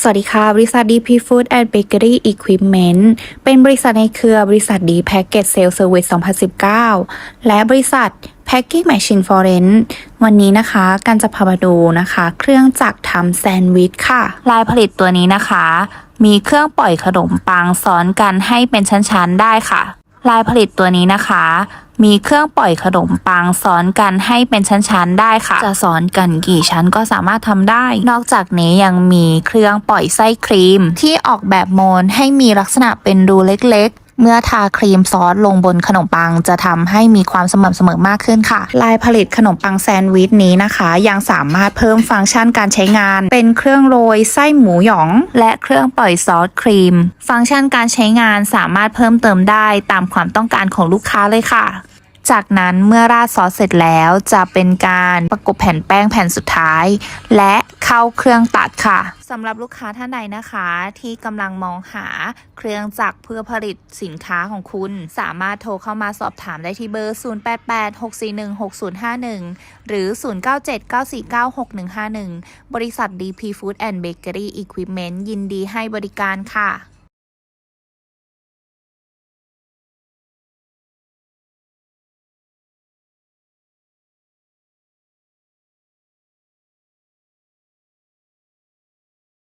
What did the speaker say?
สวัสดีค่ะ บริษัท DP Food and Bakery Equipment เป็นบริษัทในเครือบริษัท D Package Sales Service 2019 และบริษัท Packing Machine Foreign วันนี้นะคะกันจะพามาดูนะคะ เครื่องจักรทำแซนด์วิชค่ะ ลายผลิตตัวนี้นะคะ มีเครื่องปล่อยขนมปังซ้อนกันให้เป็นชั้น ๆ ได้ค่ะ ลายผลิตตัวนี้นะคะ มีเครื่องปล่อยขนมปังซ้อนกันให้เป็นชั้นๆได้ค่ะ จะซ้อนกันกี่ชั้นก็สามารถทำได้ นอกจากนี้ยังมีเครื่องปล่อยไส้ครีม ที่ออกแบบโมนให้มีลักษณะเป็นรูเล็กๆเมื่อทาครีมซอสลงบนขนมปังจะทำให้มีความสม่ำเสมอมากขึ้นค่ะ ลายผลิตขนมปังแซนด์วิชนี้นะคะ ยังสามารถเพิ่มฟังก์ชันการใช้งาน เป็นเครื่องโรยไส้หมูหยอง และเครื่องปล่อยซอสครีม ฟังก์ชันการใช้งานสามารถเพิ่มเติมได้ตามความต้องการของลูกค้าเลยค่ะ จากนั้นเมื่อราดซอสเสร็จแล้วจะเป็นการประกบแผ่นแป้งแผ่นสุดท้าย และเข้าเครื่องตัดค่ะสำหรับลูกค้าท่านใดนะคะที่กำลังมองหาเครื่องจักรเพื่อผลิตสินค้าของคุณ สามารถโทรเข้ามาสอบถามได้ที่เบอร์ 0886416051 หรือ 0979496151 บริษัท DP Food and Bakery Equipment ยินดีให้บริการค่ะ